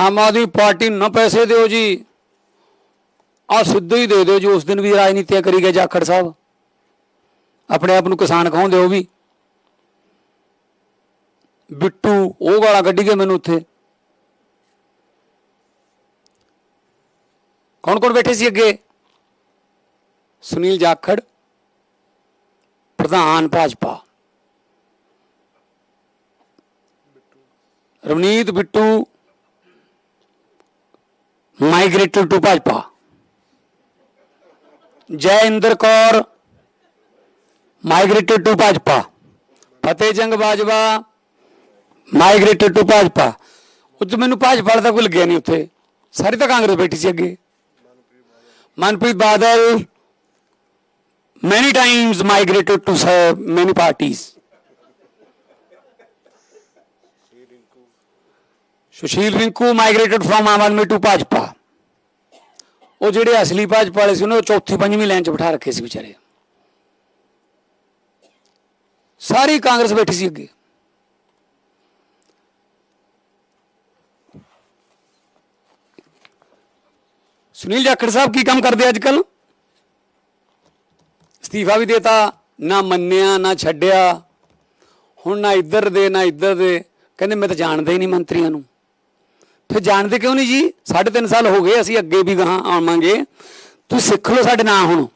Aam Aadmi party ਨੂੰ ਨਾ ਪੈਸੇ ਦਿਓ ਜੀ। ਆ ਸਿੱਧੇ ਹੀ ਦੇ ਦਿਓ ਜੀ, ਉਸ ਦਿਨ ਵੀ ਰਾਜਨੀਤੀਆਂ ਕਰੀ ਗਏ ਜਾਖੜ ਸਾਹਿਬ। ਆਪਣੇ ਆਪ ਨੂੰ ਕਿਸਾਨ ਕਹਾਉਂਦੇ ਉਹ ਵੀ। ਬਿੱਟੂ, ਉਹ ਗਾਲਾਂ ਕੱਢੀ ਗਏ ਮੈਨੂੰ ਉੱਥੇ। ਕੌਣ ਕੌਣ ਬੈਠੇ ਸੀ ਅੱਗੇ? ਸੁਨੀਲ ਜਾਖੜ, ਪ੍ਰਧਾਨ Bhajpa. Ravneet Bittu migrated to Bhajpa Jai Inder Kaur migrated to Bhajpa Fateh Jang Bajwa migrated to Bhajpa ਉਹ ਮੈਨੂੰ ਭਾਜਪਾ ਵਾਲਾ ਤਾਂ ਕੋਈ ਲੱਗਿਆ ਨਹੀਂ ਉੱਥੇ ਸਾਰੀ ਤਾਂ ਕਾਂਗਰਸ ਬੈਠੀ ਸੀ ਅੱਗੇ Manpreet Badal many times migrated to serve many parties. Sushil Rinku migrated from Aam Aadmi to Bhajpa ਉਹ ਜਿਹੜੇ ਅਸਲੀ ਭਾਜਪਾ ਵਾਲੇ ਸੀ, ਉਹਨੂੰ ਚੌਥੀ ਪੰਜਵੀਂ ਲਾਈਨ 'ਚ ਬਿਠਾ ਰੱਖੇ ਸੀ ਵਿਚਾਰੇ। ਸਾਰੀ ਕਾਂਗਰਸ ਬੈਠੀ ਸੀ ਅੱਗੇ। ਸੁਨੀਲ ਜਾਖੜ ਸਾਹਿਬ ਕੀ ਕੰਮ ਕਰਦੇ ਅੱਜ ਕੱਲ ਅਸਤੀਫਾ ਵੀ ਦੇਤਾ, ਨਾ ਮੰਨਿਆ, ਨਾ ਛੱਡਿਆ। ਹੁਣ ਨਾ ਇੱਧਰ ਦੇ, ਨਾ ਇੱਧਰ ਦੇ। ਕਹਿੰਦੇ ਮੈਂ ਤਾਂ ਜਾਣਦਾ ਹੀ ਨਹੀਂ ਮੰਤਰੀਆਂ ਨੂੰ। ਫਿਰ ਜਾਣਦੇ ਕਿਉਂ ਨਹੀਂ ਜੀ? ਸਾਢੇ ਤਿੰਨ ਸਾਲ ਹੋ ਗਏ, ਅਸੀਂ ਅੱਗੇ ਵੀ ਗਾਹਾਂ ਆਵਾਂਗੇ। ਤੁਸੀਂ ਸਿੱਖ ਲਓ ਸਾਡੇ ਨਾਂ ਹੁਣ।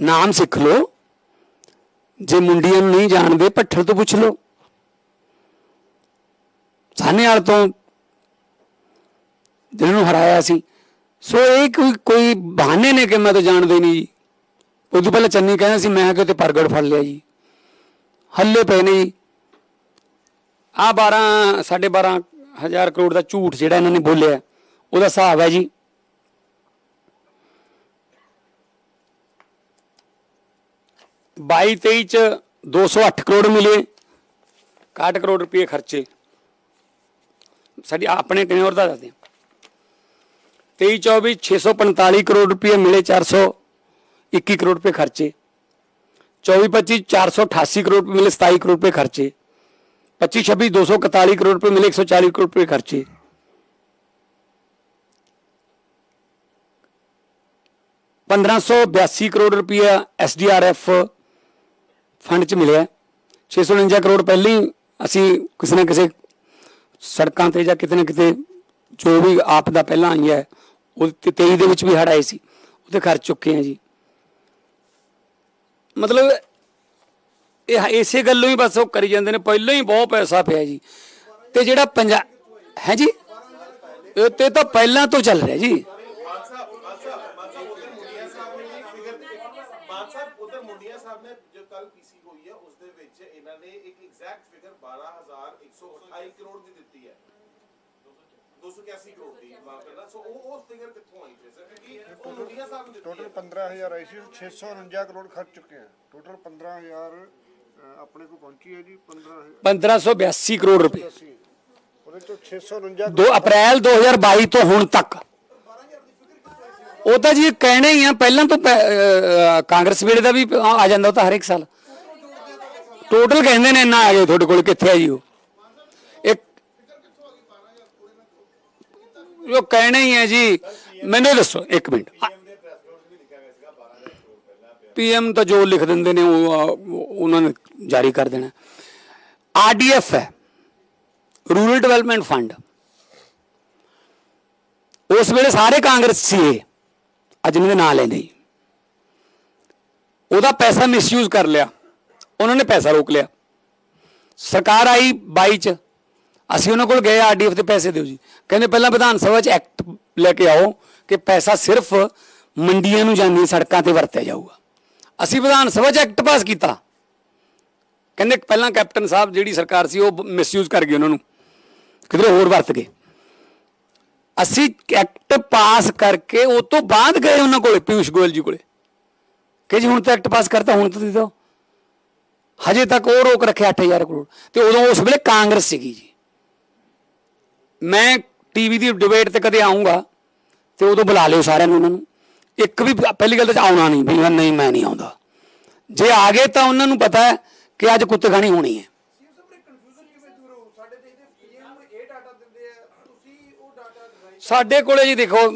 ਨਾਮ ਸਿੱਖ ਲਓ। ਜੇ ਮੁੰਡੀਆਂ ਨੂੰ ਨਹੀਂ ਜਾਣਦੇ ਭੱਠਲ ਤੋਂ ਪੁੱਛ ਲਓ। ਸਾਹਨੇ ਵਾਲ ਤੋਂ ਜਿਹਨਾਂ ਨੂੰ ਹਰਾਇਆ ਸੀ। ਸੋ ਇਹ ਕੋਈ ਕੋਈ ਬਹਾਨੇ ਨੇ ਕਿ ਮੈਂ ਤਾਂ ਜਾਣਦੇ ਨਹੀਂ ਜੀ। ਉਦੋਂ ਪਹਿਲਾਂ ਚੰਨੀ ਕਹਿੰਦਾ ਸੀ, ਮੈਂ ਕਿਤੇ ਪ੍ਰਗਟ ਫੜ ਲਿਆ ਜੀ। ਹੱਲੇ ਪਏ ਨੇ ਜੀ। ਆ 12 ਸਾਢੇ 12 ਹਜ਼ਾਰ ਕਰੋੜ ਦਾ ਝੂਠ ਜਿਹੜਾ ਇਹਨਾਂ ਨੇ ਬੋਲਿਆ ਉਹਦਾ ਹਿਸਾਬ ਹੈ ਜੀ। ਬਾਈ 23 ਚ 208 ਕਰੋੜ ਮਿਲੇ 61 ਕਰੋੜ ਰੁਪਏ ਖਰਚੇ। ਸਾਡੀ ਆਪਣੇ ਟੈਨਿਓਰ ਦਾ ਦੱਸਦੇ ਹਾਂ 23 24 645 ਕਰੋੜ ਰੁਪਏ ਮਿਲੇ 421 ਕਰੋੜ ਰੁਪਏ ਖਰਚੇ। 24 25 488 ਕਰੋੜ ਮਿਲੇ 27 ਕਰੋੜ ਰੁਪਏ ਖਰਚੇ। 25 26 241 ਕਰੋੜ ਰੁਪਏ ਮਿਲੇ 140 ਕਰੋੜ ਰੁਪਏ ਖਰਚੇ ਪੰਦਰਾਂ ਸੌ ਬਿਆਸੀ ਕਰੋੜ ਰੁਪਇਆ ਐਸਡੀਆਰਐਫ ਫੰਡ ਚ ਮਿਲਿਆ 649 ਕਰੋੜ ਪਹਿਲਾਂ ਹੀ ਅਸੀਂ ਕਿਸੇ ਨਾ ਕਿਸੇ ਸੜਕਾਂ ਤੇ ਜਾਂ ਕਿਤੇ ਨਾ ਕਿਤੇ ਜੋ ਵੀ ਆਪ ਦਾ ਪਹਿਲਾਂ ਆਈ ਹੈ ਉਹ ਤੇ 23 ਦੇ ਵਿੱਚ ਵੀ ਹੜ ਆਏ ਸੀ ਉਹਦੇ ਖਰਚ ਚੁੱਕੇ ਆ ਜੀ ਮਤਲਬ ਇਹ ਇਸੇ ਗੱਲੋਂ ਹੀ ਬਸ ਉਹ ਕਰੀ ਜਾਂਦੇ ਨੇ ਪਹਿਲਾਂ ਹੀ ਬਹੁਤ ਪੈਸਾ ਪਿਆ ਜੀ। ਤੇ ਜਿਹੜਾ ਪੰਜਾ ਹੈ ਜੀ? ਇਹ ਤੇ ਤਾਂ ਪਹਿਲਾਂ ਤੋਂ ਚੱਲ ਰਿਹਾ ਜੀ। ਮਾਨ ਸਾਹਿਬ ਉਧਰ ਮੁੰਡੀਆਂ ਸਾਹਿਬ ਨੇ ਜੋ ਕੱਲ ਪੀਸੀ ਹੋਈ ਹੈ ਉਸ ਦੇ ਵਿੱਚ ਇਹਨਾਂ ਨੇ ਇੱਕ ਐਗਜ਼ੈਕਟ ਫਿਗਰ 12128 ਕਰੋੜ ਦੀ ਦਿੱਤੀ ਹੈ 281 ਕਰੋੜ ਦੀ ਮਾਫ ਕਰਨਾ ਸੋ ਉਹ ਟੋਟਲ 15000 ਆਈ ਸੀ 649 ਕਰੋੜ ਖਰਚ ਚੁੱਕੇ ਆ ਟੋਟਲ 15000 ਅ, ਆਪਣੇ ਕੋਲ ਪਹੁੰਚੀ ਹੈ ਜੀ 15000 1582 ਕਰੋੜ ਰੁਪਏ। ਉਹਦੇ ਚੋਂ 649 2 ਅਪ੍ਰੈਲ 2022 ਤੋਂ ਹੁਣ ਤੱਕ। ਉਹ ਤਾਂ ਜੀ ਕਹਿਣੇ ਹੀ ਆ ਪਹਿਲਾਂ ਤੋਂ ਕਾਂਗਰਸ ਵੇਲੇ ਦਾ ਵੀ ਆ ਜਾਂਦਾ ਉਹ ਤਾਂ ਹਰ ਇੱਕ ਸਾਲ। ਟੋਟਲ ਕਹਿੰਦੇ ਨੇ ਇੰਨਾ ਆ ਗਏ ਤੁਹਾਡੇ ਕੋਲ ਕਿੱਥੇ ਆ ਜੀ ਉਹ? ਇੱਕ ਉਹ ਕਹਿਣੇ ਹੀ ਆ ਜੀ ਮੈਨੂੰ ਦੱਸੋ ਇੱਕ ਮਿੰਟ। ਪੀਐਮ ਤਾਂ ਜੋ ਲਿਖ ਦਿੰਦੇ ਨੇ, ਉਹ ਉਹਨਾਂ ਨੇ ਜਾਰੀ ਕਰ ਦੇਣਾ। ਆਰਡੀਐਫ ਹੈ ਰੂਰਲ ਡਿਵੈਲਪਮੈਂਟ ਫੰਡ ਉਸ ਵੇਲੇ ਸਾਰੇ ਕਾਂਗਰਸ ਸੀ ਇਹ, ਅੱਜ ਇਹਨਾਂ ਦੇ ਨਾਂ ਲੈਂਦੇ ਹੀ ਉਹਦਾ ਪੈਸਾ ਮਿਸਯੂਜ਼ ਕਰ ਲਿਆ, ਉਹਨਾਂ ਨੇ ਪੈਸਾ ਰੋਕ ਲਿਆ। ਸਰਕਾਰ ਆਈ 22 ਚ, ਅਸੀਂ ਉਹਨਾਂ ਕੋਲ ਗਏ ਆਰਡੀਐਫ ਦੇ ਪੈਸੇ ਦਿਓ ਜੀ। ਕਹਿੰਦੇ ਪਹਿਲਾਂ ਵਿਧਾਨ ਸਭਾ ਚ ਐਕਟ ਲੈ ਕੇ ਆਓ, ਕਿ ਪੈਸਾ ਸਿਰਫ ਮੰਡੀਆਂ ਨੂੰ ਜਾਂਦੀਆਂ ਸੜਕਾਂ ਤੇ ਵਰਤਿਆ ਜਾਊਗਾ। ਅਸੀਂ ਵਿਧਾਨ ਸਭਾ ਚ ਐਕਟ ਪਾਸ ਕੀਤਾ। ਕਹਿੰਦੇ ਪਹਿਲਾਂ ਕੈਪਟਨ ਸਾਹਿਬ ਜਿਹੜੀ ਸਰਕਾਰ ਸੀ ਉਹ ਮਿਸਯੂਜ਼ ਕਰ ਗਈ ਉਹਨਾਂ ਨੂੰ। ਕਿਧਰੇ ਹੋਰ ਵਰਤ ਗਏ। ਅਸੀਂ ਐਕਟ ਪਾਸ ਕਰਕੇ ਉਹ ਤੋਂ ਬਾਅਦ ਗਏ ਉਹਨਾਂ ਕੋਲੇ, ਪਿਊਸ਼ ਗੋਇਲ ਜੀ ਕੋਲੇ। ਕਿ ਜੀ ਹੁਣ ਤਾਂ ਐਕਟ ਪਾਸ ਕਰਤਾ, ਹੁਣ ਤਾਂ ਦੇ ਦਿਓ। ਹਜੇ ਤੱਕ ਉਹ ਰੋਕ ਰੱਖਿਆ 8000 ਕਰੋੜ। ਤੇ ਉਦੋਂ ਉਸ ਵੇਲੇ ਕਾਂਗਰਸ ਸੀਗੀ ਜੀ। ਮੈਂ ਟੀਵੀ ਦੀ ਡਿਬੇਟ ਤੇ ਕਦੇ ਆਉਂਗਾ ਤੇ ਉਦੋਂ ਬੁਲਾ ਲਿਓ ਸਾਰਿਆਂ ਨੂੰ ਉਹਨਾਂ ਨੂੰ। ਇੱਕ ਵੀ ਪਹਿਲੀ ਗੱਲ ਤਾਂ ਆਉਣਾ ਨਹੀਂ ਵੀ ਨਹੀਂ ਮੈਂ ਨਹੀਂ ਆਉਂਦਾ। ਜੇ ਆ ਗਏ ਤਾਂ ਉਹਨਾਂ ਨੂੰ ਪਤਾ ਹੈ ਕਿ ਅੱਜ ਕੁੱਤਖਾਣੀ ਹੋਣੀ ਹੈ। ਸਾਡੇ ਕੋਲੇ ਜੀ ਦੇਖੋ